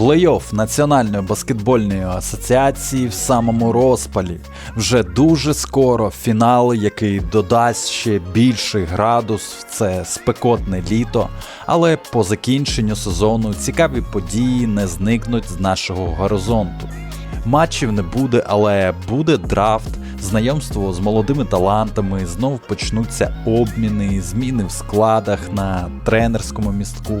Плей-офф Національної баскетбольної асоціації в самому розпалі. Вже дуже скоро фінал, який додасть ще більший градус в це спекотне літо. Але по закінченню сезону цікаві події не зникнуть з нашого горизонту. Матчів не буде, але буде драфт, знайомство з молодими талантами, знов почнуться обміни, зміни в складах на тренерському містку.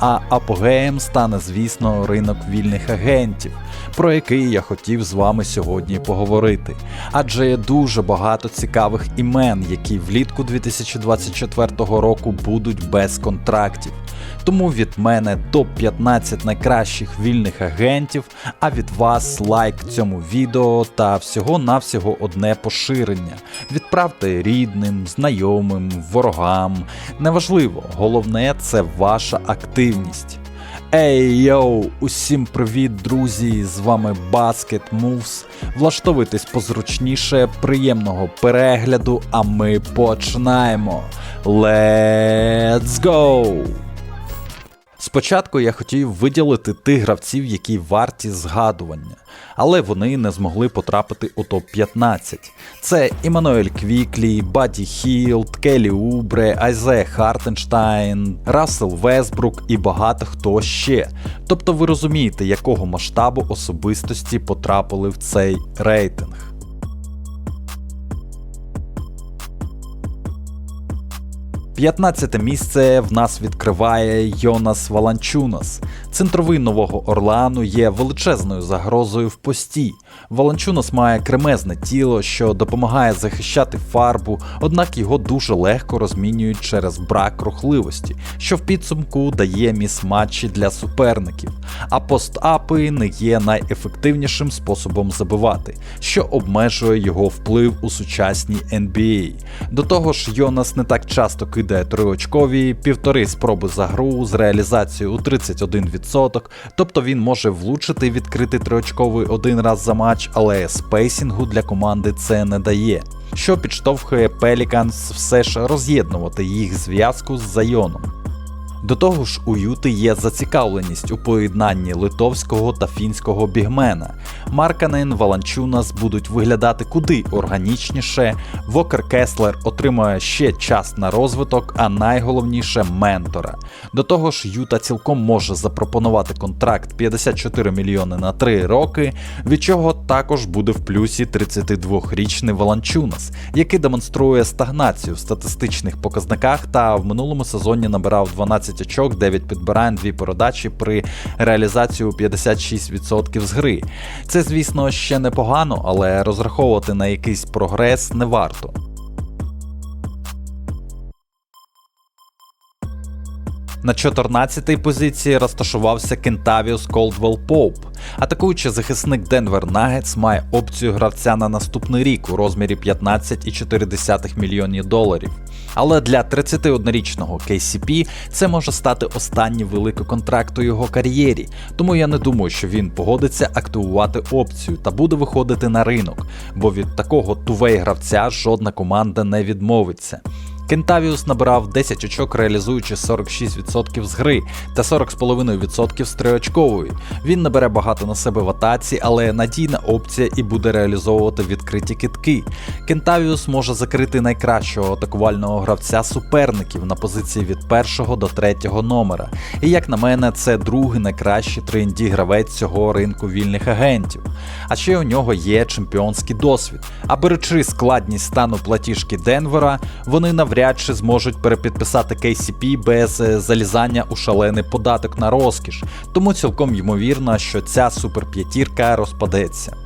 А апогеєм стане, звісно, ринок вільних агентів, про який я хотів з вами сьогодні поговорити. Адже є дуже багато цікавих імен, які влітку 2024 року будуть без контрактів. Тому від мене топ-15 найкращих вільних агентів, а від вас лайк цьому відео та всього-навсього одне поширення. Відправте рідним, знайомим, ворогам. Неважливо, головне це ваша активність. Ей йоу, усім привіт, друзі! З вами Basket Moves. Влаштовуйтесь позручніше, приємного перегляду, а ми починаємо. Let's go! Спочатку я хотів виділити тих гравців, які варті згадування, але вони не змогли потрапити у топ-15. Це Іммануель Квіклі, Баді Хілд, Келі Убре, Айзе Хартенштайн, Рассел Весбрук і багато хто ще. Тобто ви розумієте, якого масштабу особистості потрапили в цей рейтинг. 15 місце в нас відкриває Йонас Валанчунас. Центровий нового Орлану є величезною загрозою в пості. Валанчунас має кремезне тіло, що допомагає захищати фарбу, однак його дуже легко розмінюють через брак рухливості, що в підсумку дає міс-матчі для суперників. А постапи не є найефективнішим способом забивати, що обмежує його вплив у сучасній NBA. До того ж, Йонас не так часто кидає триочкові, півтори спроби за гру з реалізацією у 31%, тобто він може влучити відкрити триочковий один раз за матч, але спейсінгу для команди це не дає. Що підштовхує Pelicans все ж роз'єднувати їх зв'язку з Зайоном. До того ж, у Юти є зацікавленість у поєднанні литовського та фінського бігмена. Марканен Валанчунас будуть виглядати куди органічніше. Вокер Кеслер отримує ще час на розвиток, а найголовніше ментора. До того ж, Юта цілком може запропонувати контракт 54 мільйони на 3 роки, від чого також буде в плюсі 32-річний Валанчунас, який демонструє стагнацію в статистичних показниках та в минулому сезоні набирав 12 очок, 9 підбирань, 2 передачі при реалізації у 56% з гри. Це, звісно, ще непогано, але розраховувати на якийсь прогрес не варто. На 14-й позиції розташувався Кентавіус Колдвелл Поуп. Атакуючий захисник Денвер Нагетс має опцію гравця на наступний рік у розмірі 15,4 мільйонів доларів. Але для 31-річного KCP це може стати останній великий контракт у його кар'єрі, тому я не думаю, що він погодиться активувати опцію та буде виходити на ринок, бо від такого тувей гравця жодна команда не відмовиться. Кентавіус набирав 10 очок, реалізуючи 46% з гри та 40,5% з триочкової. Він набере багато на себе в атаці, але надійна опція і буде реалізовувати відкриті китки. Кентавіус може закрити найкращого атакувального гравця суперників на позиції від першого до третього номера. І як на мене, це другий найкращий 3 гравець цього ринку вільних агентів. А ще у нього є чемпіонський досвід. А беручи складність стану платіжки Денвера, вони навряд чи зможуть перепідписати KCP без е, залізання у шалений податок на розкіш, тому цілком ймовірно, що ця суперп'ятірка розпадеться.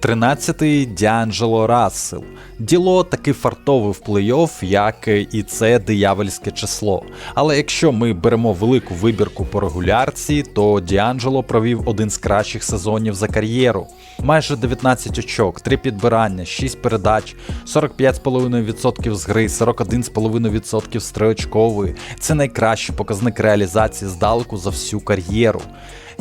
Тринадцятий Діанджело Рассел. Діло таки фартове в плей-офф, як і це диявольське число. Але якщо ми беремо велику вибірку по регулярці, то Діанджело провів один з кращих сезонів за кар'єру. Майже 19 очок, 3 підбирання, 6 передач, 45,5% з гри, 41,5% з триочкової. Це найкращий показник реалізації здалеку за всю кар'єру.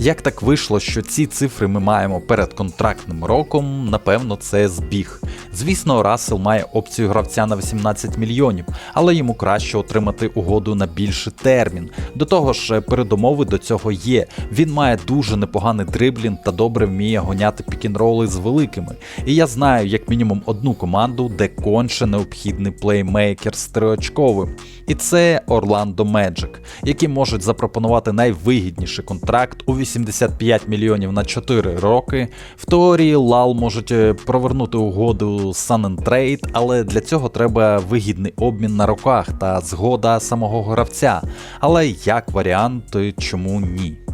Як так вийшло, що ці цифри ми маємо перед контрактним роком, напевно, це збіг. Звісно, Рассел має опцію гравця на 18 мільйонів, але йому краще отримати угоду на більший термін. До того ж, передумови до цього є. Він має дуже непоганий дриблінг та добре вміє гоняти пікінроли з великими. І я знаю як мінімум одну команду, де конче необхідний плеймейкер з триочковим. І це Орландо Меджик, які можуть запропонувати найвигідніший контракт у 85 мільйонів на 4 роки. В теорії Лал можуть е, провернути угоду Sun and Trade, але для цього треба вигідний обмін на руках та згода самого гравця. Але як варіант, чому ні?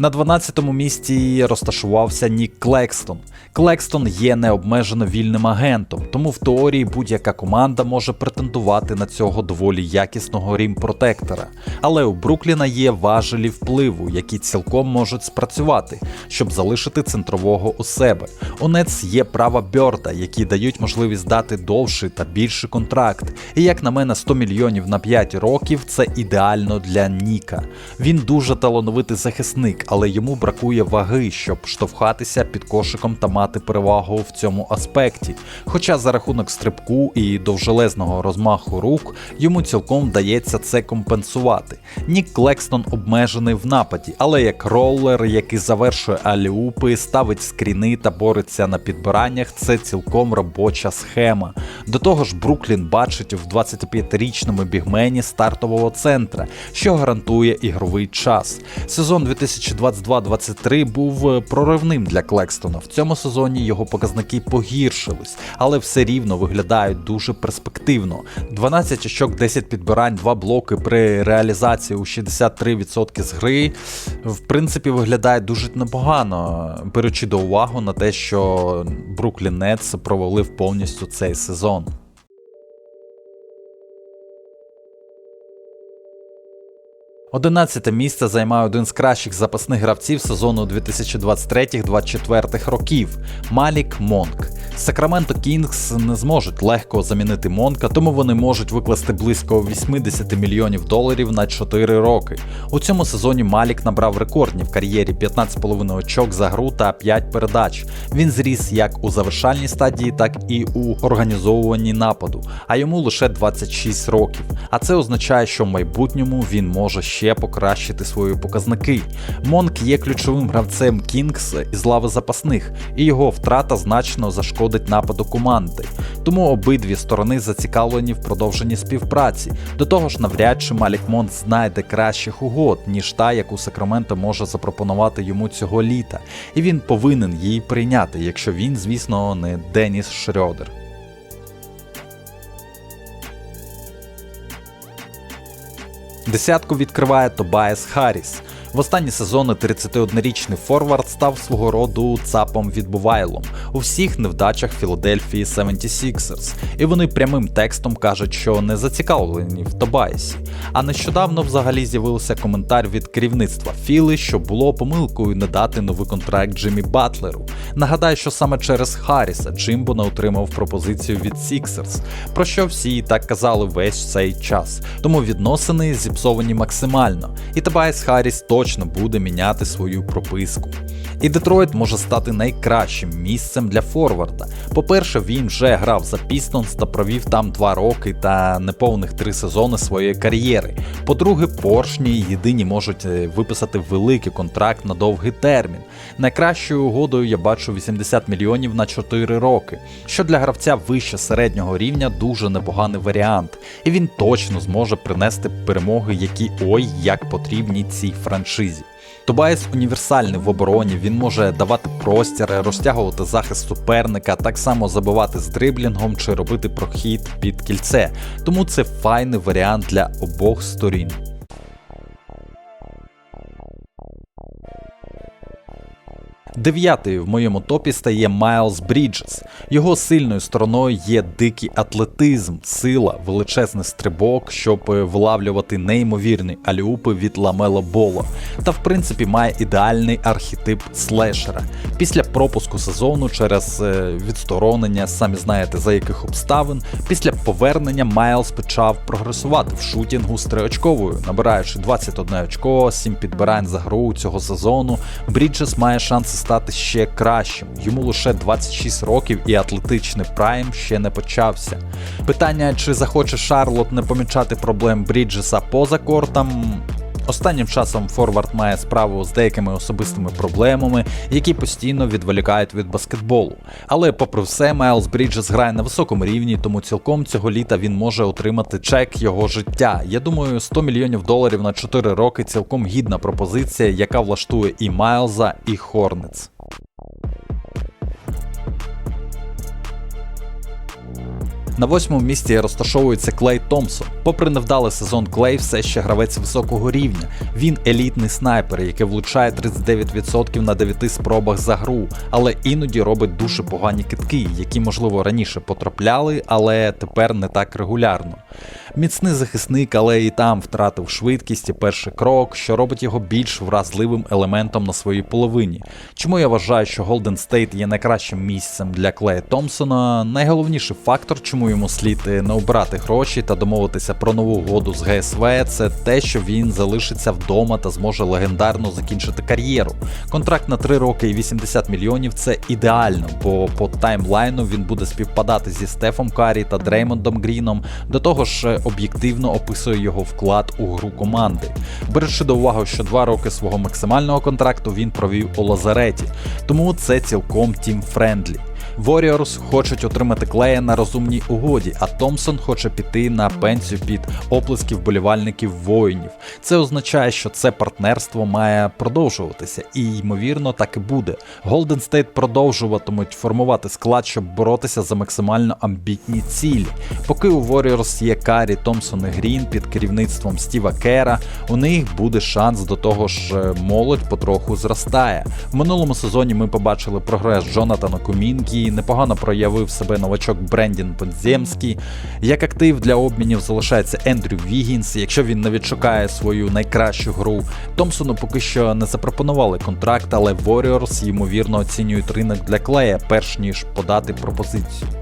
На 12-му місці розташувався Нік Клекстон. Клекстон є необмежено вільним агентом, тому в теорії будь-яка команда може претендувати на цього доволі якісного рім-протектора. Але у Брукліна є важелі впливу, які цілком можуть спрацювати, щоб залишити центрового у себе. У Нец є права Бьорда, які дають можливість дати довший та більший контракт. І як на мене, 100 мільйонів на 5 років це ідеально для Ніка. Він дуже талановитий захисник, але йому бракує ваги, щоб штовхатися під кошиком та мати перевагу в цьому аспекті. Хоча за рахунок стрибку і довжелезного розмаху рук йому цілком вдається це компенсувати. Нік Клекстон обмежений в нападі, але як ролер, який завершує аліупи, ставить скріни та бореться на підбираннях, це цілком робоча схема. До того ж, Бруклін бачить в 25-річному бігмені стартового центра, що гарантує ігровий час. Сезон 2022-23 був проривним для Клекстона. В цьому сезоні його показники погіршились, але все рівно виглядають дуже перспективно. 12 очок, 10 підбирань, 2 блоки при реалізації у 63% з гри, в принципі, виглядає дуже непогано, беручи до уваги на те, що Бруклін Нетс провалив повністю цей сезон. Одинадцяте місце займає один з кращих запасних гравців сезону 2023-2024 років Малік Монк. Сакраменто Кінгс не зможуть легко замінити Монка, тому вони можуть викласти близько 80 мільйонів доларів на 4 роки. У цьому сезоні Малік набрав рекордні в кар'єрі 15,5 очок за гру та 5 передач. Він зріс як у завершальній стадії, так і у організовуванні нападу, а йому лише 26 років. А це означає, що в майбутньому він може ще покращити свої показники. Монк є ключовим гравцем Кінгс із лави запасних, і його втрата значно зашкодить нападу команди. Тому обидві сторони зацікавлені в продовженні співпраці. До того ж, навряд чи Малік Монк знайде кращих угод, ніж та, яку Сакраменто може запропонувати йому цього літа, і він повинен її прийняти, якщо він, звісно, не Деніс Шрьодер. Десятку відкриває Тобайс Харріс. В останні сезони 31-річний Форвард став свого роду цапом відбувайлом у всіх невдачах Філадельфії 76ers, і вони прямим текстом кажуть, що не зацікавлені в Тобайсі. А нещодавно взагалі з'явився коментар від керівництва Філи, що було помилкою не дати новий контракт Джиммі Батлеру. Нагадаю, що саме через Харріса Джимбо не отримав пропозицію від Сіксерс, про що всі і так казали весь цей час. Тому відносини зіпсовані максимально, і Тобайс Харріс точно буде міняти свою прописку. І Детройт може стати найкращим місцем для Форварда. По-перше, він вже грав за Пістонс та провів там два роки та неповних три сезони своєї кар'єри. По-друге, поршні єдині можуть е, виписати великий контракт на довгий термін. Найкращою угодою я бачу 80 мільйонів на 4 роки, що для гравця вище середнього рівня дуже непоганий варіант, і він точно зможе принести перемоги, які ой як потрібні цій франшизі. Тобайс універсальний в обороні, він може давати простір, розтягувати захист суперника, так само забивати з дриблінгом чи робити прохід під кільце. Тому це файний варіант для обох сторін. Дев'ятий в моєму топі стає Майлз Бріджес. Його сильною стороною є дикий атлетизм, сила, величезний стрибок, щоб е, вилавлювати неймовірні аліупи від Ламело Боло. Та в принципі має ідеальний архетип слешера. Після пропуску сезону через е, відсторонення, самі знаєте за яких обставин, після повернення Майлз почав прогресувати в шутінгу з триочковою, набираючи 21 очко, 7 підбирань за гру цього сезону. Бріджес має шанси стати ще кращим. Йому лише 26 років і атлетичний прайм ще не почався. Питання, чи захоче Шарлот не помічати проблем Бріджеса поза кортом. Останнім часом Форвард має справу з деякими особистими проблемами, які постійно відволікають від баскетболу. Але, попри все, Майлз Бріджес грає на високому рівні, тому цілком цього літа він може отримати чек його життя. Я думаю, 100 мільйонів доларів на 4 роки цілком гідна пропозиція, яка влаштує і Майлза, і Хорнец. На восьмому місці розташовується Клей Томпсон. Попри невдалий сезон, Клей все ще гравець високого рівня. Він елітний снайпер, який влучає 39% на 9 спробах за гру, але іноді робить дуже погані китки, які, можливо, раніше потрапляли, але тепер не так регулярно. Міцний захисник, але і там втратив швидкість і перший крок, що робить його більш вразливим елементом на своїй половині. Чому я вважаю, що Голден Стейт є найкращим місцем для Клея Томпсона? Найголовніший фактор, чому йому слід не обрати гроші та домовитися про нову угоду з ГСВ, це те, що він залишиться вдома та зможе легендарно закінчити кар'єру. Контракт на 3 роки і 80 мільйонів це ідеально, бо по таймлайну він буде співпадати зі Стефом Карі та Дреймондом Гріном. До того ж, об'єктивно описує його вклад у гру команди. Беручи до уваги, що два роки свого максимального контракту він провів у Лазареті, тому це цілком тім френдлі. Warriors хочуть отримати клея на розумній угоді, а Томпсон хоче піти на пенсію під оплески вболівальників воїнів. Це означає, що це партнерство має продовжуватися, і ймовірно так і буде. Golden State продовжуватимуть формувати склад, щоб боротися за максимально амбітні цілі. Поки у Warriors є Карі, Томпсон і Грін під керівництвом Стіва Кера, у них буде шанс до того ж е, молодь потроху зростає. В минулому сезоні ми побачили прогрес Джонатана Кумінгі, непогано проявив себе новачок Брендін Подземський. Як актив для обмінів залишається Ендрю Вігінс, якщо він не відшукає свою найкращу гру. Томпсону поки що не запропонували контракт, але Warriors ймовірно оцінюють ринок для клея, перш ніж подати пропозицію.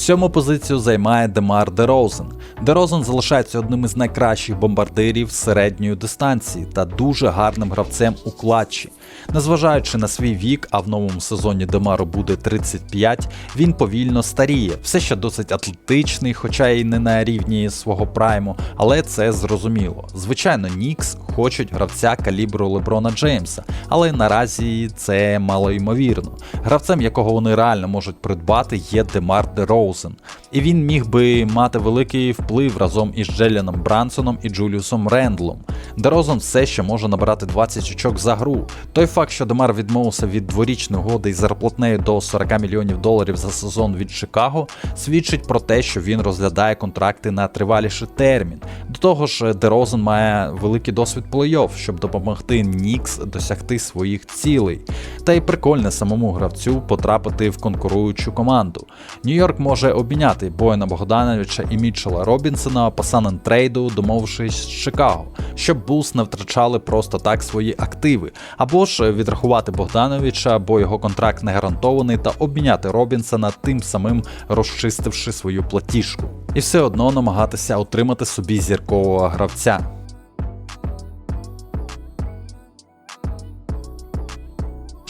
Сьому позицію займає Демар Дерозен. Дерозен залишається одним із найкращих бомбардирів середньої дистанції та дуже гарним гравцем у клатчі. Незважаючи на свій вік, а в новому сезоні Демару буде 35, він повільно старіє, все ще досить атлетичний, хоча й не на рівні свого прайму, але це зрозуміло. Звичайно, Нікс хочуть гравця калібру Леброна Джеймса, але наразі це малоймовірно. Гравцем, якого вони реально можуть придбати, є Демар Дерозен. І він міг би мати великий вплив разом із Джеліаном Брансоном і Джуліусом Рендлом. Дерозен все ще може набирати 20 очок за гру. Той факт, що Демар відмовився від дворічної угоди із зарплатнею до 40 мільйонів доларів за сезон від Чикаго, свідчить про те, що він розглядає контракти на триваліший термін. До того ж, Дерозен має великий досвід плей-офф, щоб допомогти Нікс досягти своїх цілей. Та й прикольне самому гравцю потрапити в конкуруючу команду. Нью-Йорк може обміняти Бояна Богдановича і Мітчела Робінсона по санен трейду, домовившись з Чикаго, щоб Булс не втрачали просто так свої активи, або ж відрахувати Богдановича, бо його контракт не гарантований, та обміняти Робінсона, тим самим розчистивши свою платіжку. І все одно намагатися отримати собі зіркового гравця.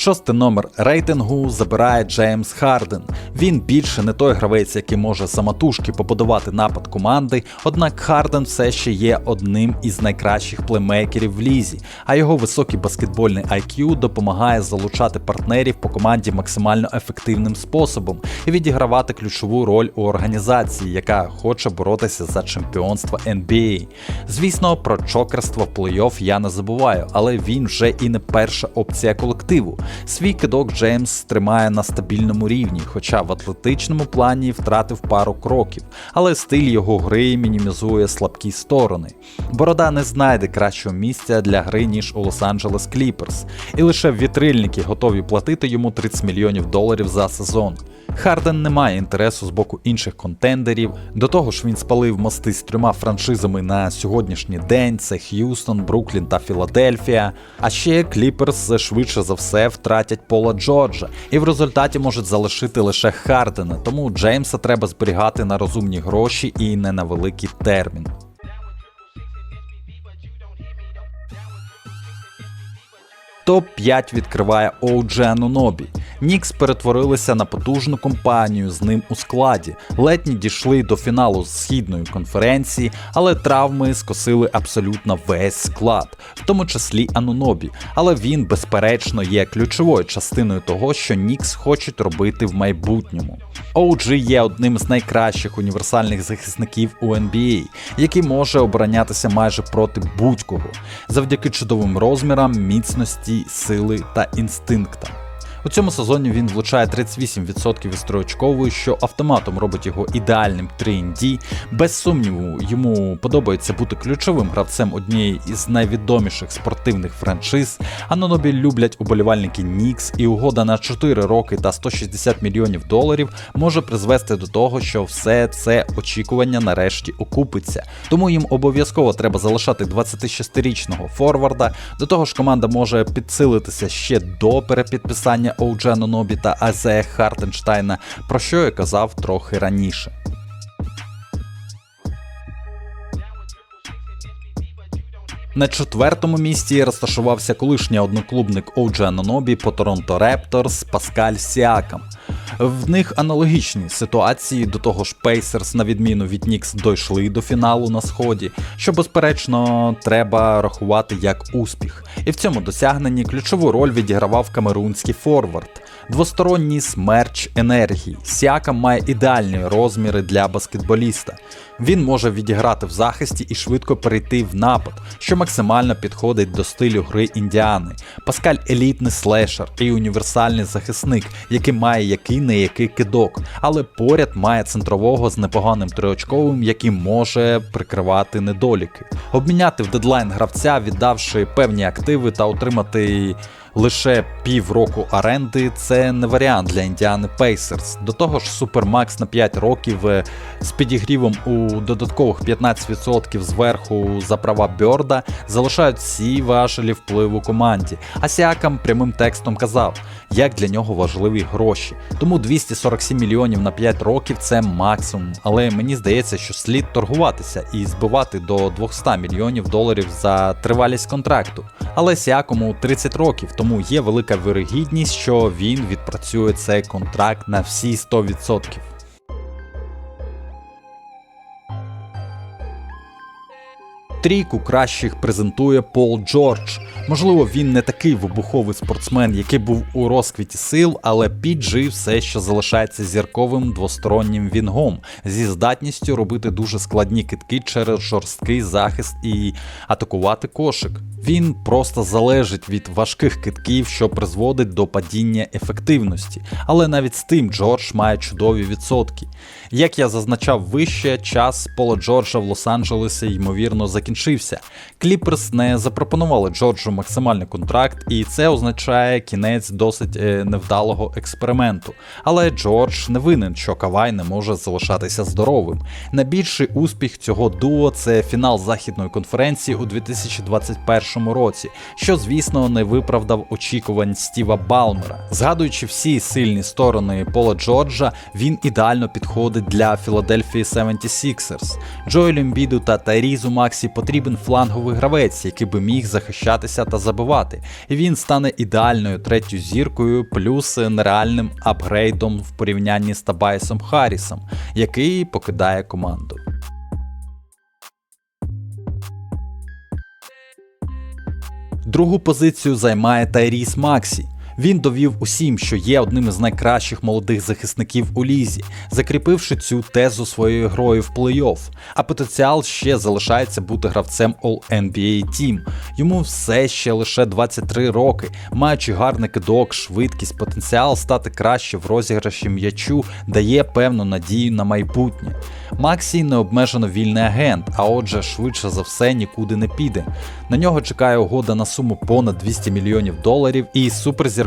Шостий номер рейтингу забирає Джеймс Харден. Він більше не той гравець, який може самотужки побудувати напад команди, однак Харден все ще є одним із найкращих плеймейкерів в лізі, а його високий баскетбольний IQ допомагає залучати партнерів по команді максимально ефективним способом і відігравати ключову роль у організації, яка хоче боротися за чемпіонство NBA. Звісно, про чокерство в плей-офф я не забуваю, але він вже і не перша опція колективу. Свій кидок Джеймс тримає на стабільному рівні, хоча в атлетичному плані втратив пару кроків, але стиль його гри мінімізує слабкі сторони. Борода не знайде кращого місця для гри, ніж у Лос-Анджелес Кліперс, і лише вітрильники готові платити йому 30 мільйонів доларів за сезон. Харден не має інтересу з боку інших контендерів. До того ж, він спалив мости з трьома франшизами на сьогоднішній день: це Х'юстон, Бруклін та Філадельфія. А ще Кліперс швидше за все втратять Пола Джорджа, і в результаті можуть залишити лише Хардена. Тому Джеймса треба зберігати на розумні гроші і не на великий термін. Топ-5 відкриває OG Anunoby. Нікс перетворилися на потужну компанію з ним у складі. Летні дійшли до фіналу східної конференції, але травми скосили абсолютно весь склад, в тому числі Анунобі. Але він, безперечно, є ключовою частиною того, що Нікс хочуть робити в майбутньому. OG є одним з найкращих універсальних захисників у NBA, який може оборонятися майже проти будь-кого, завдяки чудовим розмірам, міцності, сили та інстинктам. У цьому сезоні він влучає 38% із триочкової, що автоматом робить його ідеальним 3D. Без сумніву, йому подобається бути ключовим гравцем однієї із найвідоміших спортивних франшиз. Анонобі люблять уболівальники Нікс, і угода на 4 роки та 160 мільйонів доларів може призвести до того, що все це очікування нарешті окупиться. Тому їм обов'язково треба залишати 26-річного форварда. До того ж, команда може підсилитися ще до перепідписання. Оуджену Нобі та Азея Хартенштайна, про що я казав трохи раніше. На четвертому місці розташувався колишній одноклубник Оуджа Анонобі по Торонто Репторс Паскаль Сіакам. В них аналогічні ситуації, до того ж Пейсерс, на відміну від Нікс, дійшли до фіналу на сході, що, безперечно, треба рахувати як успіх. І в цьому досягненні ключову роль відігравав камерунський форвард. Двосторонній смерч енергії. Сіакам має ідеальні розміри для баскетболіста. Він може відіграти в захисті і швидко перейти в напад, що максимально підходить до стилю гри індіани. Паскаль елітний слешер і універсальний захисник, який має який не який кидок, але поряд має центрового з непоганим триочковим, який може прикривати недоліки. Обміняти в дедлайн гравця, віддавши певні активи та отримати лише півроку оренди це не варіант для Індіани Пейсерс. До того ж, Супермакс на 5 років е, з підігрівом у додаткових 15% зверху за права Бьорда залишають всі важелі впливу команді. А Сіакам прямим текстом казав, як для нього важливі гроші. Тому 247 мільйонів на 5 років це максимум. Але мені здається, що слід торгуватися і збивати до 200 мільйонів доларів за тривалість контракту. Але сякому 30 років тому є велика вирогідність, що він відпрацює цей контракт на всі 100%. Трійку кращих презентує Пол Джордж. Можливо, він не такий вибуховий спортсмен, який був у розквіті сил, але PG все ще залишається зірковим двостороннім вінгом зі здатністю робити дуже складні китки через жорсткий захист і атакувати кошик. Він просто залежить від важких китків, що призводить до падіння ефективності. Але навіть з тим Джордж має чудові відсотки. Як я зазначав вище, час Пола Джорджа в Лос-Анджелесі ймовірно закінчився. Кліперс не запропонували Джорджу максимальний контракт, і це означає кінець досить е, невдалого експерименту. Але Джордж не винен, що Кавай не може залишатися здоровим. Найбільший успіх цього дуо це фінал західної конференції у 2021 році, що, звісно, не виправдав очікувань Стіва Балмера. Згадуючи всі сильні сторони Пола Джорджа, він ідеально підходить для Філадельфії 76ers. Джоелю Ембіду та Тайрізу Максі потрібен фланговий гравець, який би міг захищатися та забивати. І він стане ідеальною третьою зіркою, плюс нереальним апгрейдом в порівнянні з Табайсом Харрісом, який покидає команду. Другу позицію займає Тайріс Максі. Він довів усім, що є одним із найкращих молодих захисників у лізі, закріпивши цю тезу своєю грою в плей-офф. А потенціал ще залишається бути гравцем All-NBA Team. Йому все ще лише 23 роки, маючи гарний кидок, швидкість, потенціал стати краще в розіграші м'ячу, дає певну надію на майбутнє. Максі необмежено вільний агент, а отже, швидше за все нікуди не піде. На нього чекає угода на суму понад 200 мільйонів доларів і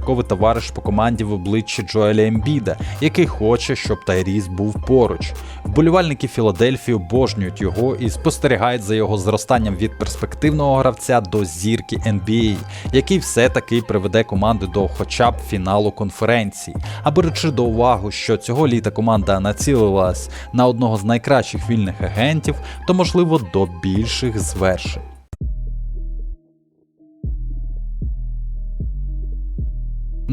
суперзірковий товариш по команді в обличчі Джоеля Ембіда, який хоче, щоб Тайріс був поруч. Вболівальники Філадельфії обожнюють його і спостерігають за його зростанням від перспективного гравця до зірки NBA, який все-таки приведе команду до хоча б фіналу конференції. А беручи до уваги, що цього літа команда націлилась на одного з найкращих вільних агентів, то можливо до більших звершень.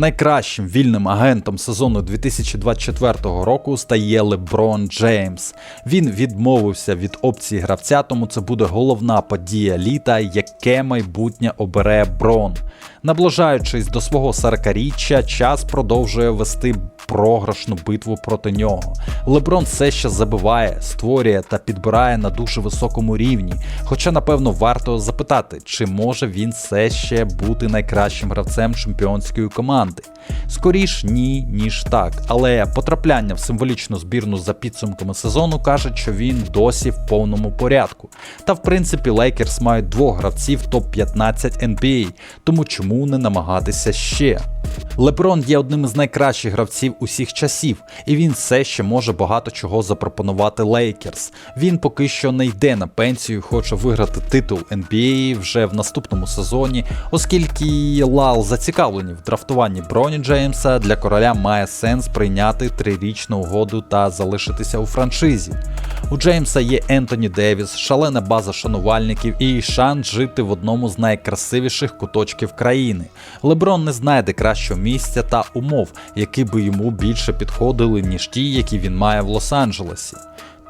Найкращим вільним агентом сезону 2024 року стає Леброн Джеймс. Він відмовився від опції гравця, тому це буде головна подія літа, яке майбутнє обере Брон. Наближаючись до свого 40-річчя, час продовжує вести програшну битву проти нього. Леброн все ще забиває, створює та підбирає на дуже високому рівні. Хоча, напевно, варто запитати, чи може він все ще бути найкращим гравцем чемпіонської команди. Скоріш ні, ніж так. Але потрапляння в символічну збірну за підсумками сезону каже, що він досі в повному порядку. Та в принципі Лейкерс мають двох гравців топ-15 NBA, тому чому не намагатися ще? Леброн є одним із найкращих гравців усіх часів, і він все ще може багато чого запропонувати Лейкерс. Він поки що не йде на пенсію, хоче виграти титул NBA вже в наступному сезоні, оскільки Лал зацікавлені в драфтуванні Броні Джеймса, для короля має сенс прийняти трирічну угоду та залишитися у франшизі. У Джеймса є Ентоні Девіс, шалена база шанувальників і шанс жити в одному з найкрасивіших куточків країни. Леброн не знайде кращого місця та умов, які би йому більше підходили, ніж ті, які він має в Лос-Анджелесі.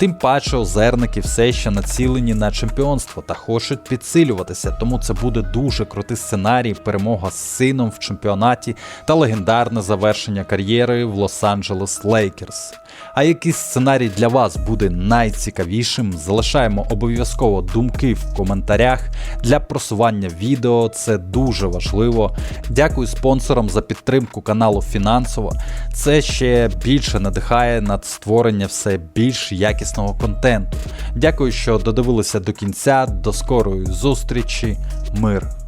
Тим паче озерники все ще націлені на чемпіонство та хочуть підсилюватися, тому це буде дуже крутий сценарій, перемога з сином в чемпіонаті та легендарне завершення кар'єри в Лос-Анджелес Лейкерс. А який сценарій для вас буде найцікавішим? Залишаємо обов'язково думки в коментарях. Для просування відео це дуже важливо. Дякую спонсорам за підтримку каналу фінансово. Це ще більше надихає над створення все більш якісного контенту. Дякую, що додивилися до кінця. До скорої зустрічі. Мир.